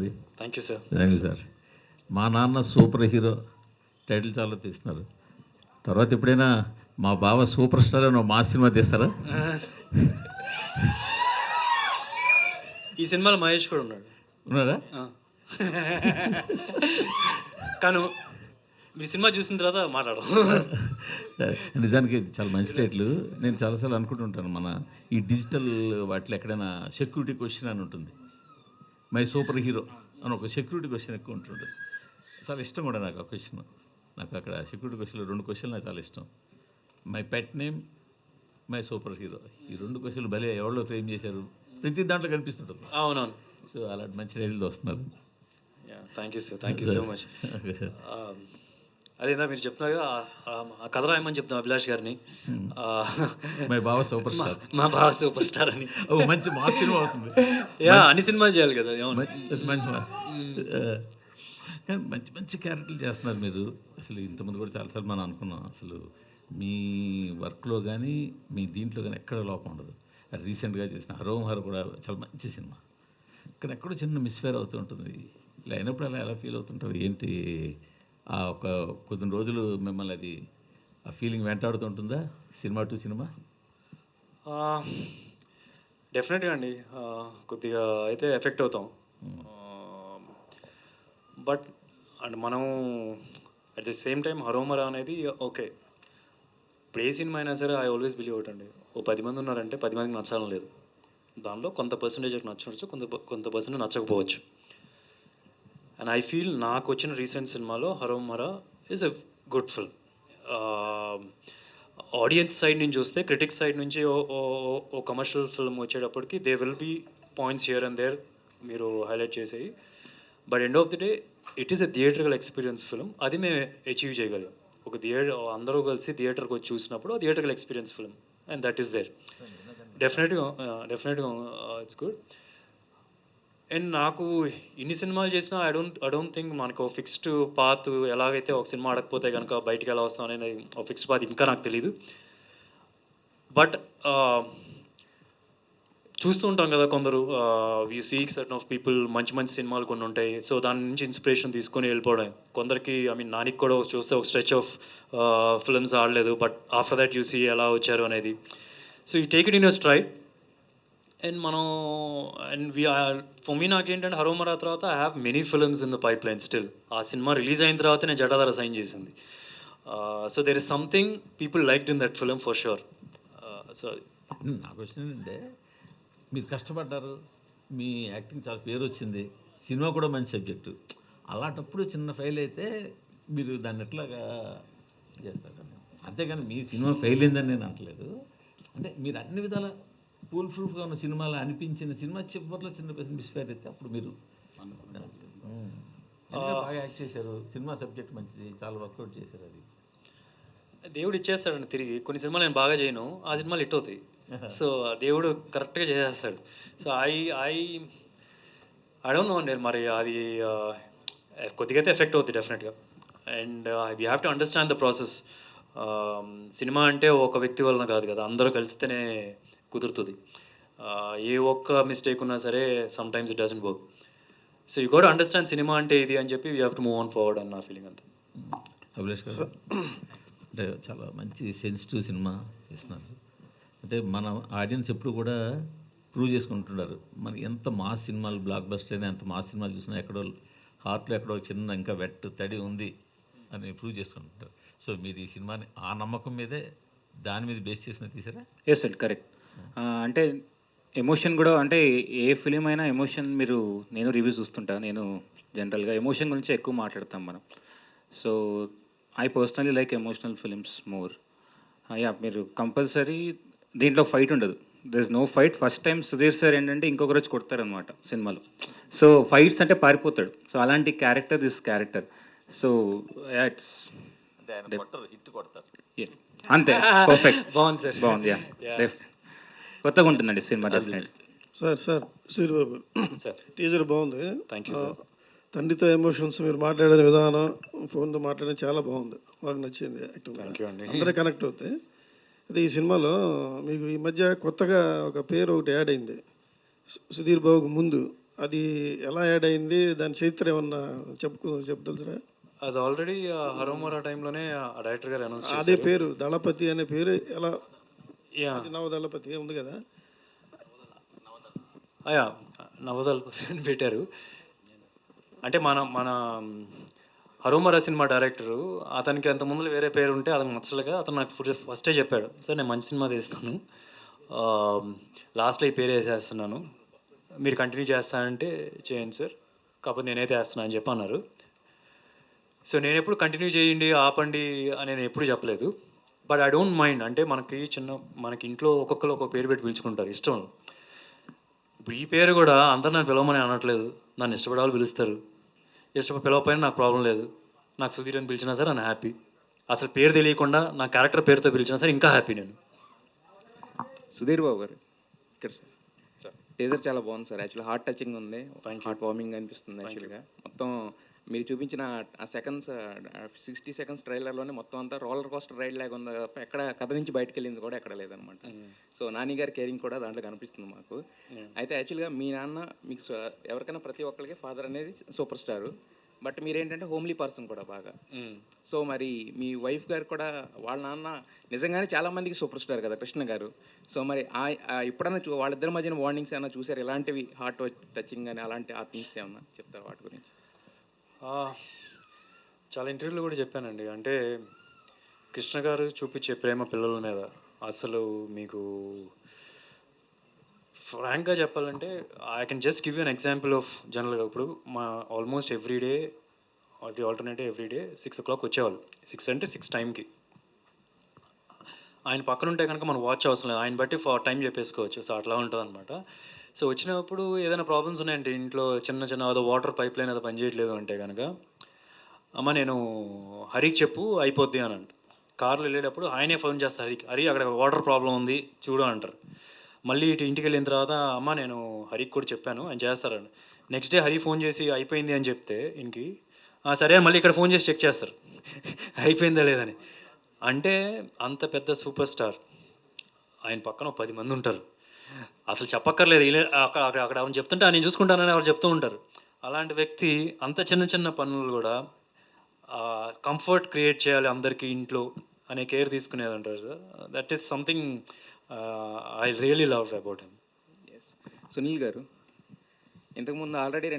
బాగుంది. Thank you sir thank you sir మా నాన్న సూపర్ హీరో టైటిల్ చాలా తీస్తున్నారు. తర్వాత ఎప్పుడైనా మా బావ సూపర్ స్టార్ అని మా సినిమా తీస్తారా? ఈ సినిమాలో మహేష్ కూడా ఉన్నాడు. ఉన్నారా ఆ. కానీ మీ సినిమా చూసిన తర్వాత మాట్లాడడం నిజానికి చాలా మంచి టైటిల్. నేను చాలాసార్లు అనుకుంటుంటాను మన ఈ డిజిటల్ వాటిలో ఎక్కడైనా సెక్యూరిటీ క్వశ్చన్ అని ఉంటుంది. మై సూపర్ హీరో అని ఒక సెక్యూరిటీ క్వశ్చన్ ఎక్కువ ఉంటుంటుంది. చాలా ఇష్టం కూడా నాకు ఆ క్వశ్చన్. నాకు అక్కడ సెక్యూరిటీ క్వశ్చన్లో రెండు క్వశ్చన్లు నాకు చాలా ఇష్టం. My pet name my super hero. ఈ రెండు క్వశ్చన్లు భలే ఎవరిలో ఫ్రేమ్ చేశారు. ప్రతి దాంట్లో కనిపిస్తుంటుంది. అవునవును. సో అలాంటి మంచి టైటిల్తో వస్తున్నారు thank you sir thank you so much okay sir అదేనా మీరు చెప్తున్నారు కదా ఆ- కథ రాయమని చెప్తాం అభిలాష్ గారిని. మై బావ సూపర్ స్టార్. మా బావ సూపర్ స్టార్ అని. ఓ మంచి మా సినిమా అవుతుంది. యా అన్ని సినిమాలు చేయాలి కదా మంచి కానీ మంచి మంచి క్యారెక్టర్లు చేస్తున్నారు మీరు. అసలు ఇంతకుముందు కూడా చాలాసార్లు మనం అనుకున్నాం. అసలు మీ వర్క్లో కానీ మీ దీంట్లో కానీ ఎక్కడ లోపం ఉండదు. రీసెంట్గా చేసిన హరోం హర్ కూడా చాలా మంచి సినిమా. కానీ ఎక్కడో చిన్న మిస్ఫేర్ అవుతూ ఉంటుంది. ఇలా అయినప్పుడు అలా ఎలా ఫీల్ అవుతుంటారు? ఏంటి? ఒక కొద్ది రోజులు మిమ్మల్ని అది ఆ ఫీలింగ్ వెంటాడుతుంటుందా సినిమా టు సినిమా? డెఫినెట్గా అండి. కొద్దిగా అయితే ఎఫెక్ట్ అవుతాం. బట్ అండ్ మనం at the same time Harom Hara అనేది ఓకే. ఇప్పుడు ఏ సినిమా అయినా సరే ఐ ఆల్వేస్ బిలీవ్ అవుట్ అండి. ఓ పది మంది ఉన్నారంటే పది మందికి నచ్చాలని లేదు. దానిలో కొంత పర్సంటేజ్ నచ్చవచ్చు కొంత కొంత పర్సెంట్ నచ్చకపోవచ్చు. అండ్ ఐ ఫీల్ నాకు వచ్చిన రీసెంట్ సినిమాలో Harom Hara is a good film audience side నుంచి చూస్తే క్రిటిక్స్ సైడ్ నుంచి ఓ- కమర్షియల్ ఫిల్మ్ వచ్చేటప్పటికి they will be points here and there మీరు హైలైట్ చేసేవి but end of the day it is a theatrical experience film అది మేము achieve చేయగలిగాం ఒక థియేటర్ అందరూ కలిసి థియేటర్కి వచ్చి చూసినప్పుడు theatrical experience film and that is there డెఫినెట్గా డెఫినెట్గా ఇట్స్ గుడ్ అండ్ నాకు ఇన్ని సినిమాలు చేసినా I don't I don't think మనకు ఫిక్స్డ్ పాత్ ఎలాగైతే ఒక సినిమా ఆడకపోతే కనుక బయటికి ఎలా వస్తాం అనేది ఒక ఫిక్స్డ్ పాత్ ఇంకా నాకు తెలియదు బట్ uh, చూస్తూ ఉంటాం కదా కొందరు you seek certain of people మంచి మంచి సినిమాలు కొన్ని ఉంటాయి. సో దాని నుంచి ఇన్స్పిరేషన్ తీసుకొని వెళ్ళిపోవడం కొందరికి ఐ మీన్ నానికి కూడా చూస్తే ఒక స్ట్రెచ్ ఆఫ్ ఫిల్మ్స్ ఆడలేదు. But after that you see ఎలా వచ్చారు అనేది. సో ఈ take it in your straight and మనం అండ్ వి ఫర్ మీ నాకేంటంటే హరోమరా తర్వాత I have many films in the pipeline still ఆ సినిమా రిలీజ్ అయిన తర్వాత నేను జటాధార సైన్ చేసింది. So there is something people liked in that film for sure so నా question ఏంటంటే మీరు కష్టపడ్డారు మీ యాక్టింగ్ చాలా పేరు వచ్చింది సినిమా కూడా మంచి సబ్జెక్టు అలాంటప్పుడు చిన్న ఫెయిల్ అయితే మీరు దాన్ని ఎట్లాగా చేస్తారు? అంతేగాని మీ సినిమా ఫెయిల్ అయిందని నేను అనట్లేదు. అంటే మీరు అన్ని విధాల ఫుల్ ప్రూఫ్గా ఉన్న సినిమాలు అనిపించిన సినిమా చివరిలో చిన్న మిస్ఫేర్ అయితే అప్పుడు మీరు బాగా యాక్ట్ చేశారు. సినిమా సబ్జెక్ట్ మంచిది. చాలా వర్కౌట్ చేశారు అది. దేవుడు ఇచ్చేస్తాడండి తిరిగి. కొన్ని సినిమాలు నేను బాగా చేయను. ఆ సినిమాలు హిట్ అవుతాయి. సో దేవుడు కరెక్ట్గా చేసేస్తాడు. So I I I don't know నేను మరి అది కొద్దిగా అయితే ఎఫెక్ట్ అవుతుంది డెఫినెట్గా and we have to understand the process cinema అంటే ఒక వ్యక్తి వలన కాదు కదా. అందరూ కలిస్తేనే కుదురుతుంది. ఏ ఒక్క మిస్టేక్ ఉన్నా సరే sometimes it doesn't work so you got understand cinema అంటే ఇది అని చెప్పి we have to move on forward అని నా ఫీలింగ్ అంతే. అభిలాష్ గారు అంటే చాలా మంచి సెన్సిటివ్ సినిమా చేస్తున్నారు. అంటే మన ఆడియన్స్ ఎప్పుడు కూడా ప్రూవ్ చేసుకుంటున్నారు మన ఎంత మాస్ సినిమాలు బ్లాక్ బస్టర్ అయినా ఎంత మాస్ సినిమాలు చూసినా ఎక్కడో హార్ట్లో ఎక్కడో చిన్న ఇంకా వెట్ తడి ఉంది అని ప్రూవ్ చేసుకుంటుంటారు. సో మీరు ఈ సినిమాని ఆ నమ్మకం మీదే దాని మీద బేస్ చేసిన తీసారా? ఎస్ సార్ కరెక్ట్ అంటే ఎమోషన్ కూడా అంటే ఏ ఫిలిం అయినా ఎమోషన్ మీరు నేను రివ్యూస్ చూస్తుంటా నేను జనరల్గా ఎమోషన్ గురించి ఎక్కువ మాట్లాడతాం మనం. So I personally like emotional films more. Yeah మీరు కంపల్సరీ దీంట్లో ఫైట్ ఉండదు. There is no fight first time Sudheer sir ఏంటంటే ఇంకొక రోజు కొడతారనమాట సినిమాలో. సో ఫైట్స్ అంటే పారిపోతాడు. సో అలాంటి character this character so hit కొడతారు. అంతే. పర్ఫెక్ట్ బాగుంది సార్. బాగుంది. యా కొత్తగా ఉంటుందండి cinema definite sir sir Suryababu sir. Teaser బాగుంది. Thank you sir. తండ్రితో ఎమోషన్స్ మీరు మాట్లాడే విధానం ఫోన్తో మాట్లాడడం చాలా బాగుంది. బాగా నచ్చింది యాక్టింగ్ థ్యాంక్ యూ అండి. అందరూ కనెక్ట్ అవుతాయి. అయితే ఈ సినిమాలో మీకు ఈ మధ్య కొత్తగా ఒక పేరు ఒకటి యాడ్ అయింది. సుధీర్ బాబుకు ముందు. అది ఎలా యాడ్ అయింది? దాని చరిత్ర ఏమన్నా చెప్పుకో చెప్తలుసరా అది ఆల్రెడీ హరోమరా టైంలోనే ఆ డైరెక్టర్ గారు అనౌన్స్ అదే పేరు దళపతి అనే పేరు ఎలా యా అది నవ దళపతి ఉంది కదా? అయా నవదల్ అని పెట్టారు. అంటే మన మన హరోమరా సినిమా డైరెక్టరు అతనికి అంత ముందు వేరే పేరు ఉంటే అతను నచ్చలేక అతను నాకు ఫస్ట్ ఫస్టే చెప్పాడు. సార్ నేను మంచి సినిమా తీస్తాను. లాస్ట్లో ఈ పేరు వేసేస్తున్నాను. మీరు కంటిన్యూ చేస్తానంటే చేయండి సార్. కాకపోతే నేనైతే వేస్తున్నాను అని చెప్పి అన్నారు సో నేను ఎప్పుడు కంటిన్యూ చేయండి ఆపండి అని నేను ఎప్పుడు చెప్పలేదు. బట్ ఐ డోంట్ మైండ్ అంటే మనకి చిన్న మనకి ఇంట్లో ఒక్కొక్కరు ఒక్కొక్క పేరు పెట్టి పిలుచుకుంటారు. ఇష్టం. ఇప్పుడు ఈ పేరు కూడా అందరు నన్ను పిలవమని అనట్లేదు. నన్ను ఇష్టపడే వాళ్ళు పిలుస్తారు. ఇష్టపడి పిలవకపోయినా నాకు ప్రాబ్లం లేదు. నాకు సుధీర్ అని పిలిచినా సరే నేను హ్యాపీ అసలు పేరు తెలియకుండా నా క్యారెక్టర్ పేరుతో పిలిచినా సరే ఇంకా హ్యాపీ నేను. సుధీర్ బాబు గారు. ఇక్కడ సార్. టీజర్ చాలా బాగుంది సార్. యాక్చువల్లీ హార్ట్ టచింగ్ ఉంది. హార్ట్ వార్మింగ్ అనిపిస్తుంది యాక్చువల్గా మొత్తం మీరు చూపించిన ఆ సెకండ్స్ సిక్స్టీ సెకండ్స్ ట్రైలర్లోనే మొత్తం అంతా రోలర్ కోస్టర్ రైడ్ లాగా ఉంది. తప్ప ఎక్కడ కథ నుంచి బయటకు వెళ్ళింది కూడా ఎక్కడ లేదనమాట సో నాని గారి కేరింగ్ కూడా దాంట్లో కనిపిస్తుంది మాకు. అయితే యాక్చువల్గా మీ నాన్న మీకు ఎవరికైనా ప్రతి ఒక్కరికి ఫాదర్ అనేది సూపర్ స్టారు. బట్ మీరేంటంటే హోమ్లీ పర్సన్ కూడా బాగా. సో మరి మీ వైఫ్ గారు కూడా వాళ్ళ నాన్న నిజంగానే చాలా మందికి సూపర్ స్టార్ కదా కృష్ణ గారు. సో మరి చూ వాళ్ళిద్దరి మధ్యన వార్నింగ్స్ ఏమైనా చూసారు? ఇలాంటివి హార్ట్ టచింగ్ అని అలాంటి ఆ థింగ్స్ ఏమన్నా చెప్తారు వాటి గురించి? చాలా ఇంటర్వ్యూలో కూడా చెప్పానండి. అంటే కృష్ణ గారు చూపించే ప్రేమ పిల్లల మీద అసలు మీకు ఫ్రాంక్గా చెప్పాలంటే I can just give an example of జనరల్గా ఇప్పుడు మా ఆల్మోస్ట్ ఎవ్రీ డే అది alternative every day six o'clock వచ్చేవాళ్ళు. సిక్స్ అంటే సిక్స్ టైంకి ఆయన పక్కన ఉంటే కనుక మనం వాచ్ అవసరం లేదు. ఆయన బట్టి ఫర్ టైం చెప్పేసుకోవచ్చు. సో అట్లా ఉంటుంది అనమాట సో వచ్చినప్పుడు ఏదైనా ప్రాబ్లమ్స్ ఉన్నాయంటే ఇంట్లో చిన్న చిన్న అదో వాటర్ పైప్ లైన్ అది పనిచేయట్లేదు అంటే కనుక అమ్మ నేను హరికి చెప్పు అయిపోద్ది అని అంట. కార్లో వెళ్ళేటప్పుడు ఆయనే ఫోన్ చేస్తారు హరికి హరి అక్కడ వాటర్ ప్రాబ్లం ఉంది చూడు అంటారు. మళ్ళీ ఇటు ఇంటికి వెళ్ళిన తర్వాత అమ్మ నేను హరికి కూడా చెప్పాను ఆయన చేస్తారని నెక్స్ట్ డే హరి ఫోన్ చేసి అయిపోయింది అని చెప్తే ఇంటికి సరే మళ్ళీ ఇక్కడ ఫోన్ చేసి చెక్ చేస్తారు. అయిపోయిందా లేదని అంటే అంత పెద్ద సూపర్ స్టార్ ఆయన పక్కన ఒక పది మంది ఉంటారు. అసలు చెప్పక్కర్లేదు. అక్కడ అక్కడ ఆమె చెప్తుంటే "ఆ, నేను చూసుకుంటానని ఎవరు చెప్తూ ఉంటారు. అలాంటి వ్యక్తి అంత చిన్న చిన్న పనులు కూడా కంఫర్ట్ క్రియేట్ చేయాలి అందరికీ ఇంట్లో అనే కేర్ తీసుకునేది అంటారు sir. That is something I really love about him Sunil garu ఇంతకుముందు ఆల్రెడీ రెండు